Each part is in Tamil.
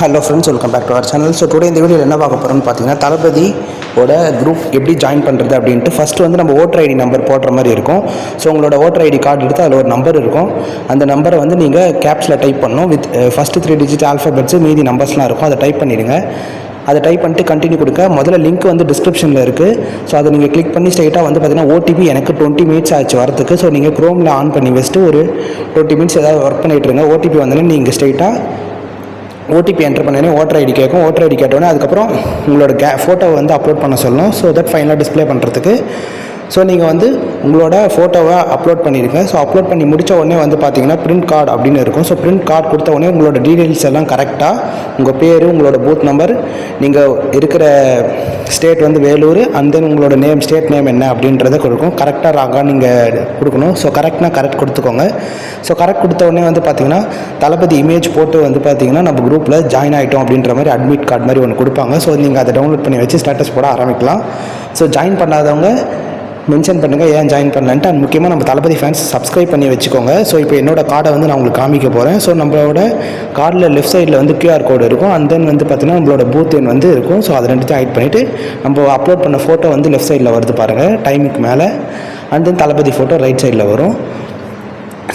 Hello friends welcome back to our channel so today இந்த வீடியோவில் என்ன பார்க்க போகிறோம்னு பார்த்தீங்கன்னா தளபதியோட குரூப் எப்படி ஜாயின் பண்ணுறது அப்படின்ட்டு ஃபஸ்ட்டு வந்து நம்ம ஓட்டர் ஐடி நம்பர் போடுற மாதிரி இருக்கும். ஸோ உங்களோட ஓட்டர் ஐடி கார்டு எடுத்து அதில் ஒரு நம்பர் இருக்கும். அந்த நம்பரை வந்து நீங்கள் கேப்ஸில் டைப் பண்ணணும். With first three digit alphabets மீதி நம்பர்ஸ்லாம் இருக்கும். அதை டைப் பண்ணிவிடுங்க அதை டைப் பண்ணிட்டு கண்டினியூ கொடுக்க முதல்ல லிங்க் வந்து டிஸ்கிரிப்ஷனில் இருக்குது ஸோ அதை நீங்கள் கிளிக் பண்ணி ஸ்ட்ரைட்டாக வந்து பார்த்தீங்கன்னா ஓடிபி எனக்கு டுவெண்ட்டி மினிட்ஸ் ஆச்சு வரத்துக்கு ஸோ நீங்கள் க்ரோமில் ஆன் பண்ணி வச்சுட்டு ஒரு டுவெண்ட்டி மினிட்ஸ் ஏதாவது ஒர்க் பண்ணிட்டு இருங்க. ஓடிபி வந்தோன்னே நீங்கள் ஸ்ட்ரைட்டாக ஓடிபி என்டர் பண்ணனே ஓட்டர் ஐடி கேட்கும் ஓட்டர் ஐடி கேட்டோடனே அதுக்கப்புறம் உங்களோட கே ஃபோட்டோவை வந்து அப்லோட் பண்ண சொல்லணும் ஸோ தட் ஃபைனலாக டிஸ்ப்ளே பண்ணுறதுக்கு ஸோ நீங்கள் வந்து உங்களோட ஃபோட்டோவை அப்லோட் பண்ணிடுங்க ஸோ அப்லோட் பண்ணி முடித்த உடனே வந்து பார்த்தீங்கன்னா பிரிண்ட் கார்டு அப்படின்னு இருக்கும். ஸோ பிரிண்ட் கார்டு கொடுத்த உடனே உங்களோட டீடைல்ஸ் எல்லாம் கரெக்டாக உங்கள் பேர் உங்களோட பூத் நம்பர் நீங்கள் இருக்கிற ஸ்டேட் வந்து வேலூர் அண்ட் தென் உங்களோட நேம் ஸ்டேட் நேம் என்ன அப்படின்றத கொடுக்கும். கரெக்டாக ராங்காக நீங்கள் கொடுக்கணும். ஸோ கரெக்ட்னா கரெக்ட் கொடுத்துக்கோங்க. ஸோ கரெக்ட் கொடுத்த உடனே வந்து பார்த்தீங்கன்னா தளபதி இமேஜ் போட்டு வந்து பார்த்தீங்கன்னா நம்ம குரூப்பில் ஜாயின் ஆகிட்டோம் அப்படின்ற மாதிரி அட்மிட் கார்டு மாதிரி ஒன்று கொடுப்பாங்க. ஸோ நீங்கள் அதை டவுன்லோட் பண்ணி வச்சு ஸ்டேட்டஸ் போட ஆரம்பிக்கலாம். ஸோ ஜாயின் பண்ணாதவங்க மென்ஷன் பண்ணுங்கள் ஏன் ஜாயின் பண்ணலன்ட்டு. அண்ட் முக்கியமாக நம்ம தளபதி ஃபேன்ஸ் சப்ஸ்கிரைப் பண்ணி வச்சுக்கோங்க. ஸோ இப்போ என்னோட கார்டை வந்து நான் உங்களுக்கு காமிக்க போகிறேன் ஸோ நம்மளோட கார்டில் லெஃப்ட் சைடில் வந்து கியூஆர் கோடு இருக்கும். அண்ட் தென் வந்து பார்த்தீங்கன்னா நம்மளோட பூத் எண் வந்து இருக்கும். ஸோ அதை ரெண்டுத்தையும் ஹைட் பண்ணிவிட்டு நம்ம அப்லோட் பண்ண ஃபோட்டோ வந்து லெஃப்ட் சைடில் வருது பாருங்கள் டைமுக்கு மேலே. And then Thalapathy photo right சைடில் வரும்.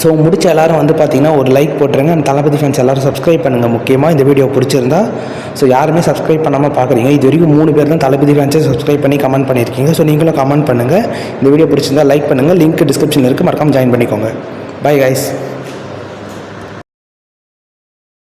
ஸோ முடிச்ச எல்லோரும் வந்து பார்த்தீங்கன்னா ஒரு லைக் போட்டுருங்க. அந்த தளபதி ஃபேன்ஸ் எல்லோரும் சப்ஸ்கிரைப் பண்ணுங்கள் முக்கியமாக இந்த வீடியோ பிடிச்சிருந்தா. ஸோ யாருமே சப்ஸ்கிரைப் பண்ணாமல் பார்க்குறீங்க இது வரைக்கும் மூணு பேர் தான் தளபதி ஃபேன்ஸை சப்ஸ்கிரைப் பண்ணி கமெண்ட் பண்ணியிருக்கீங்க. ஸோ நீங்களும் கமெண்ட் பண்ணுங்கள் இந்த வீடியோ பிடிச்சிருந்தா லைக் பண்ணுங்கள் லிங்க் டிஸ்கிரிப்ஷனில் இருக்குது மறக்காமல் ஜாயின் பண்ணிக்கோங்க. Bye guys